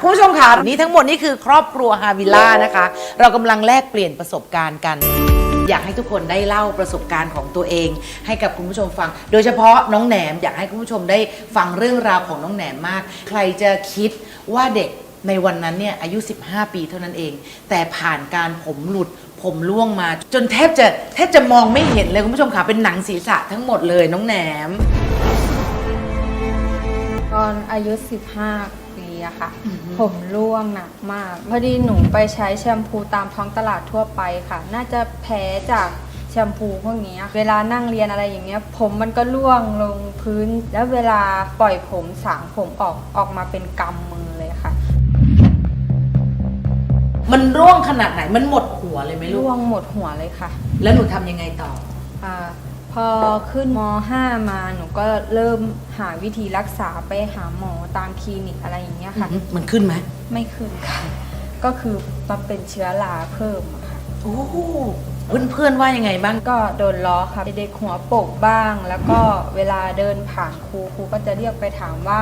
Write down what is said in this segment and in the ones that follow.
คุณผู้ชมค่ะนี่ทั้งหมดนี่คือครอบครัวฮาวิลล่านะคะ เรากำลังแลกเปลี่ยนประสบการณ์กัน อยากให้ทุกคนได้เล่าประสบการณ์ของตัวเอง ให้กับคุณผู้ชมฟัง โดยเฉพาะน้องแหนมอยากให้คุณผู้ชมได้ฟังเรื่องราวของน้องแหนมมาก ใครจะคิดว่าเด็กในวันนั้นเนี่ยอายุ 15 ปีเท่านั้นเอง แต่ผ่านการผมหลุดผมร่วงมา จนแทบจะแทบจะมองไม่เห็นเลยคุณผู้ชมค่ะเป็นหนังศีรษะทั้งหมดเลยน้องแหนม ตอนอายุ 15 อะค่ะอือฮึผมร่วงหนักมาก พอดีหนูไปใช้แชมพูตามท้องตลาดทั่วไปค่ะ น่าจะแพ้จากแชมพูพวกนี้เวลานั่งเรียนอะไรอย่างเงี้ย ผมมันก็ร่วงลงพื้น แล้วเวลาปล่อยผมสางผมออกออกมาเป็นกำมือเลยค่ะ มันร่วงขนาดไหนมันหมดหัวเลยไหมลูร่วกงหมดหัวเลยค่ะ แล้วหนูทำยังไงต่ออา พอขึ้นม .5 มาหนูก็เริ่มหาวิธีรักษาไปหาหมอตามคลินิกอะไรอย่างเงี้ยค่ะ มันขึ้นไหมไม่ขึ้นค่ะ ก็คือมาเป็นเชื้อราเพิ่มอะค่ะ โอ้โห เพื่อนๆว่ายังไงบ้าง ก็โดนล้อค่ะเด็กหัวโปกบ้าง แล้วก็เวลาเดินผ่านครูครูก็จะเรียกไปถามว่า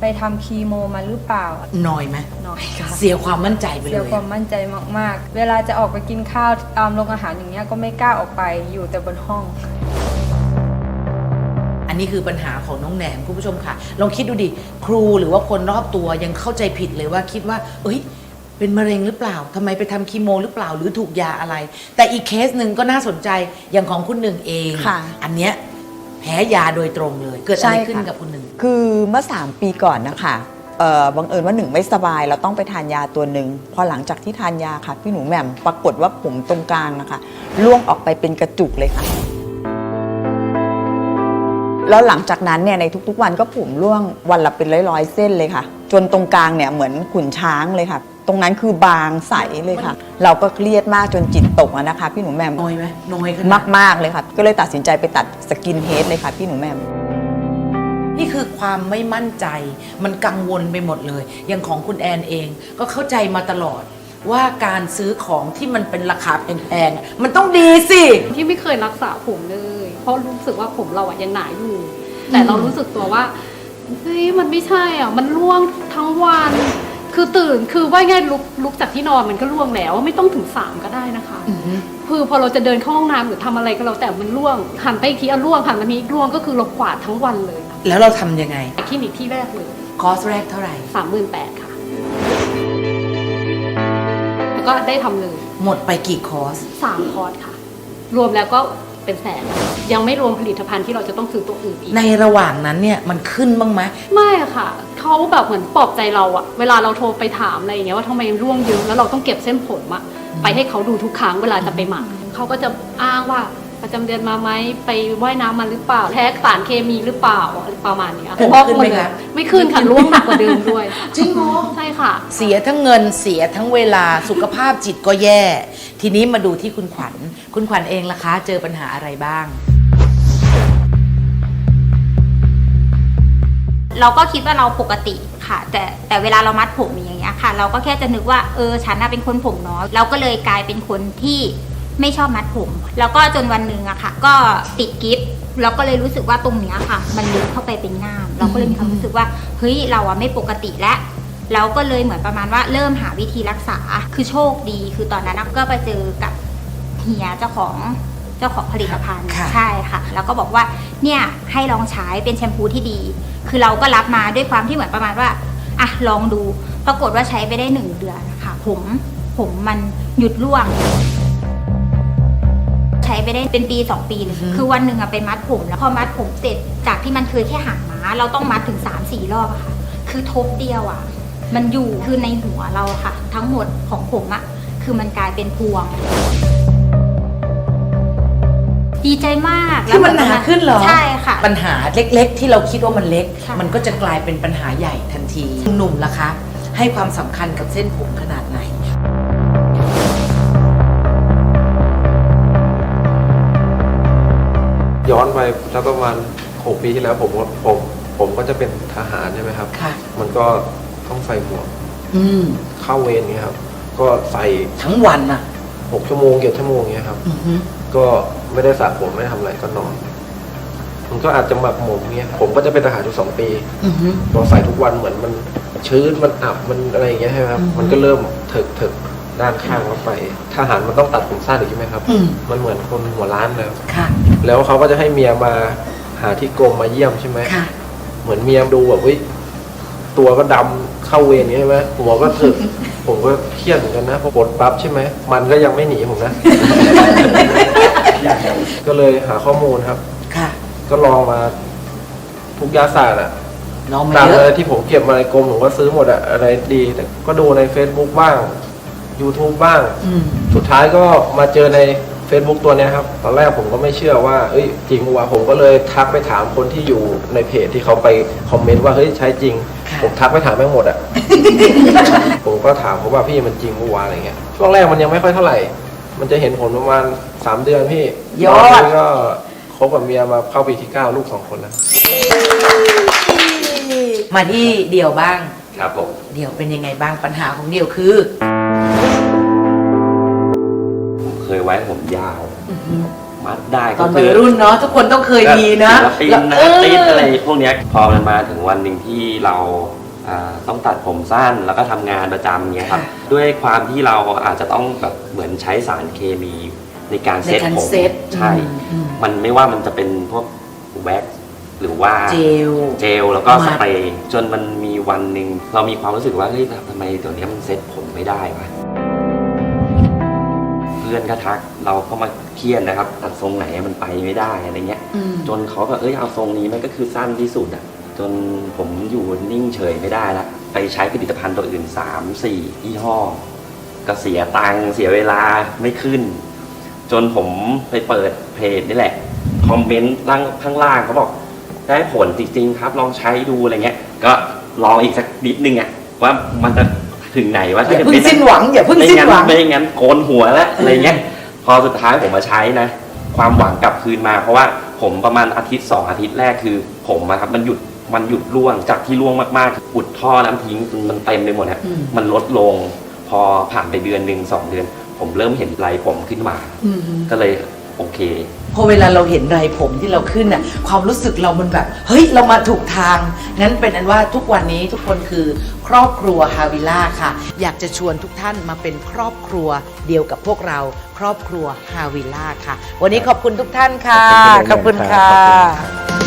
ไปทำคีโมมาหรือเปล่าหน่อยไหมหน่อยค่ะ เสียความมั่นใจไปเลเสียยความมั่นใจมากๆ เวลาจะออกไปกินข้าวตามโรงอาหารอย่างเงี้ยก็ไม่กล้าออกไปอยู่แต่บนห้อง อันนี้คือปัญหาของน้องแหนมคุณผู้ชมค่ะ ลองคิดดูดิ ครูหรือว่าคนรอบตัวยังเข้าใจผิดเลยว่าคิดว่า เอ้ย เป็นมะเร็งหรือเปล่าทำไมไปทำคีโมหรือเปล่าหรือถูกยาอะไร แต่อีกเคสหนึ่งก็น่าสนใจอย่างของคุณหนึ่งเอง ค่ะอันเนี้ยแพ้ยาโดยตรงเลย เกิดอะไรใช่ค่ะขึ้นกับคุณหนึ่ง คือเมื่อ 3 ปีก่อนนะคะเอ่อบังเอิญว่าหนึ่งไม่สบายเราต้องไปทานยาตัวหนึ่งพอหลังจากที่ทานยาค่ะ พี่หนูแหม่มปรากฏว่าผมตรงกลางนะคะร่วงออกไปเป็นกระจุกเลยค่ะ แล้วหลังจากนั้นเนี่ยในทุกๆวันก็ผมร่วงวันละเป็นร้อยๆเส้นเลยค่ะ จนตรงกลางเนี่ยเหมือนขุนช้างเลยค่ะ ตรงนั้นคือบางใสเลยค่ะ เราก็เครียดมากจนจิตตกอะนะคะ พี่หนูแหม่มน้อยไหมน้อยขนาดมากๆเลยค่ะ ก็เลยตัดสินใจไปตัดสกินเฮดเลยค่ะ พี่หนูแหม่มนี่คือความไม่มั่นใจ มันกังวลไปหมดเลย อย่างของคุณแอนเองก็เข้าใจมาตลอดว่าการซื้อของที่มันเป็นราคาแพงๆอะมันต้องดีสิ ที่ไม่เคยรักษาผมเลย เพราะรู้สึกว่าผมเราอะยังหนาอยู่ แต่เรารู้สึกตัวว่าเฮ้ยมันไม่ใช่อะ มันร่วงทั้งวัน คือตื่นคือว่าง่ายลุกลุกจากที่นอนมันก็ร่วงแล้ว ไม่ต้องถึงสามก็ได้นะคะ คือพอเราจะเดินเข้าห้องน้ำหรือทำอะไรก็แล้วแต่มันร่วงหันไปอีกทีอะร่วงหันมานี้ร่วงก็คือเรากวาดทั้งวันเลยแล้วเราทำยังไง คลินิกที่แรกเลยคอสแรกเท่าไหร่ สามหมื่นแปดค่ะ แล้วก็ได้ทำเลยหมดไปกี่คอร์ส สามคอร์สค่ะ รวมแล้วก็ เป็นแสน ยังไม่รวมผลิตภัณฑ์ที่เราจะต้องซื้อตัวอื่นอีก ในระหว่างนั้นเนี่ยมันขึ้นบ้างไหมไม่อะค่ะ เขาแบบเหมือนปลอบใจเราอะเวลาเราโทรไปถามอะไรอย่างเงี้ยว่าทำไมร่วงเยอะแล้วเราต้องเก็บเส้นผมอะไปให้เขาดูทุกครั้งเวลาจะไปหมักเขาก็จะอ้างว่า ประจำเดือนมาไหมไปว่ายน้ำมาหรือเปล่าแพ้สารเคมีหรือเปล่าอะไรประมาณเนี้ยผมเพราะขึ้นไหมนเลยคะ ไม่ขึ้นค่ะร่วงหนักกว่าเดิมด้วยจริงเหรอ ใช่ค่ะ เสียทั้งเงินเสียทั้งเวลาสุขภาพจิตก็แย่ ทีนี้มาดูที่คุณขวัญ คุณขวัญเองล่ะคะ เจอปัญหาอะไรบ้าง เราก็คิดว่าเราปกติค่ะ แต่แต่เวลาเรามัดผมอย่างเงี้ยค่ะ เราก็แค่จะนึกว่าเออฉันน่ะเป็นคนผมน้อยเราก็เลยกลายเป็นคนที่ ไม่ชอบมัดผม แล้วก็จนวันหนึ่งอะค่ะ ก็ติดกิฟต์เราก็เลยรู้สึกว่าตรงเนี้ยค่ะ มันลึกเข้าไปเป็นง่าม เราก็เลยมีความรู้สึกว่าเฮ้ยเราอะไม่ปกติแล้วเราก็เลยเหมือนประมาณว่าเริ่มหาวิธีรักษาคือโชคดี คือตอนนั้นก็ไปเจอกับเฮียเจ้าของเจ้าของผลิตภัณฑ์ค่ะใช่ค่ะ แล้วก็บอกว่าเนี่ยให้ลองใช้เป็นแชมพูที่ดี คือเราก็รับมาด้วยความที่เหมือนประมาณว่าอะลองดูปรากฏว่าใช้ไปได้หนึ่งเดือนค่ะ ผมผมมันหยุดร่วงใช้ ไปได้เป็นปีสองปีเลยอือฮึคือวันหนึ่งอะไปมัดผมแล้วพอมัดผมเสร็จจากที่มันเคยแค่หางม้า เราต้องมัดถึงสามสี่รอบอะค่ะ คือทบเดียวอะมันอยู่คือในหัวเราอะค่ะ ทั้งหมดของผมอะคือมันกลายเป็นพวง ดีใจมากคือมันหนาขึ้นเหรอใช่ค่ะ ปัญหาเล็กๆ ที่เราคิดว่ามันเล็กค่ะมันก็จะกลายเป็นปัญหาใหญ่ทันทีหนุ่มล่ะคะ ให้ความสำคัญกับเส้นผมขนาด ย้อนไปสักประมาณหกปีที่แล้วผมก็ผมผมก็จะเป็นทหารใช่ไหมครับ ค่ะ มันก็ต้องใส่หมวกอืม เข้าเวรเงี้ยครับ ก็ใส่ทั้งวันน่ะ หกชั่วโมงเจ็ดชั่วโมงเงี้ยครับ อือฮึก็ไม่ได้สระผมไม่ได้ทำอะไรก็นอนมันก็อาจจะหมักหมมเงี้ยผมก็จะเป็นทหารอยู่สองปีอือฮึ พอใส่ทุกวันเหมือนมันชื้นมันอับมันอะไรอย่างเงี้ยใช่ไหมครับ อืม มันก็เริ่มเถิกเถิกด้านข้างเข้าไปทหารมันต้องตัดผมสั้นอีกใช่ไหมครับ อืมมันเหมือนคนหัวล้านเลยค่ะ แล้วเขาก็จะให้เมียมาหาที่กรมมาเยี่ยมใช่ไหมค่ะ เหมือนเมียดูแบบเฮ้ยตัวก็ดำเข้าเวรอย่างนี้ใช่ไหมหัวก็ถึก ผมก็เครียดเหมือนกันนะพอกดปั๊บใช่ไหมมันก็ยังไม่หนีผมนะ ก็เลยหาข้อมูลครับ ค่ะก็ลองมาทุกยาศาสตร์อะน้องมาตามเยเลอะยที่ผมเก็บมาในกรมผมก็ซื้อหมดอะอะไรดีแต่ก็ดูใน Facebook บ้าง YouTube บ้าง อืม สุดท้ายก็มาเจอใน Facebook ตัวเนี้ยครับตอนแรกผมก็ไม่เชื่อว่าเอ้ยจริงวะผมก็เลยทักไปถามคนที่อยู่ในเพจที่เขาไปคอมเมนต์ว่าเฮ้ยใช้จริงค่ะผมทักไปถามแม่งหมดอะผมก็ถามเขาว่าพี่มันจริงวะอะไรเงี้ยช่วงแรกมันยังไม่ค่อยเท่าไหร่ มันจะเห็นผลประมาณสามเดือนพี่ยอด ตนนี้ก็คบกับเมียมาเข้าปีที่เก้าลูกสองคนแล้ว มาที่เดี่ยวบ้าง ครับผม เดี่ยวเป็นยังไงบ้างปัญหาของเดี่ยวคือผมเคย ไว้ผมยาว มัดได้ตก็อนคืวัยรุ่นเนาะทุกคนต้องเคยมีนะศิลปินนะเออติดอะไรพวกเนี้ยพอมันมาถึงวันหนึ่งที่เราอ่าต้องตัดผมสั้นแล้วก็ทำงานประจำเงี้ยครับ ด้วยความที่เราอาจจะต้องแบบเหมือนใช้สารเคมีในการในเซ็ตการผมเซ็ตใช่ อืมอืมมันไม่ว่ามันจะเป็นพวกแว็กซ์หรือว่า เจล เจลแล้วก็มาสเปรย์จนมันมีวันหนึ่งเรามีความรู้สึกว่าเฮ้ยทำไมเดี๋ยวนี้มันเซ็ตผมไม่ได้วะเพื่อนก็ทัก เราก็มาเครียดนะครับตัดทรงไหนมันไปไม่ได้อะไรเงี้ย อืมจนเขาแบบเอ้ยเอาทรงนี้มันก็คือสั้นที่สุดอะจนผมอยู่นิ่งเฉยไม่ได้ละไปใช้ผลิตภัณฑ์ตัวอื่นสามสี่ยี่ห้อก็เสียตังค์เสียเวลาไม่ขึ้น จนผมไปเปิดเพจนี่แหละ คอมเมนต์ล่างข้างล่างเขาบอก ได้ผลจริงๆครับลองใช้ดูอะไรเงี้ย ก็ลองอีกสักนิดนึงอะว่ามันจะ ถึงไหนว่าอย่าเพิ่งสิ้นหวังอย่าเพิ่งไม่สิ้นงั้นหวังไม่งั้นโกนหัวแล้วอะไรเงี้ย พอสุดท้ายผมมาใช้นะ ความหวังกลับคืนมา เพราะว่าผมประมาณอาทิตย์สองอาทิตย์แรกคือ ผมอะครับมันหยุดมันหยุดร่วงจากที่ร่วงมากๆอุดท่อน้ำทิ้งจนมันเต็มไปหมดฮะอืมมันลดลง พอผ่านไปเดือนหนึ่งสองเดือน ผมเริ่มเห็นไรผมขึ้นมาอืมก็เลย โอเค พอเวลาเราเห็นไรผมที่เราขึ้นน่ะความรู้สึกเรามันแบบ เฮ้ย เรามาถูกทาง งั้นเป็นอันว่าทุกวันนี้ทุกคนคือครอบครัวฮาวิล่าค่ะ อยากจะชวนทุกท่านมาเป็นครอบครัวเดียวกับพวกเรา ครอบครัวฮาวิล่าค่ะ วันนี้ขอบคุณทุกท่านค่ะ ขอบคุณครับค่ะ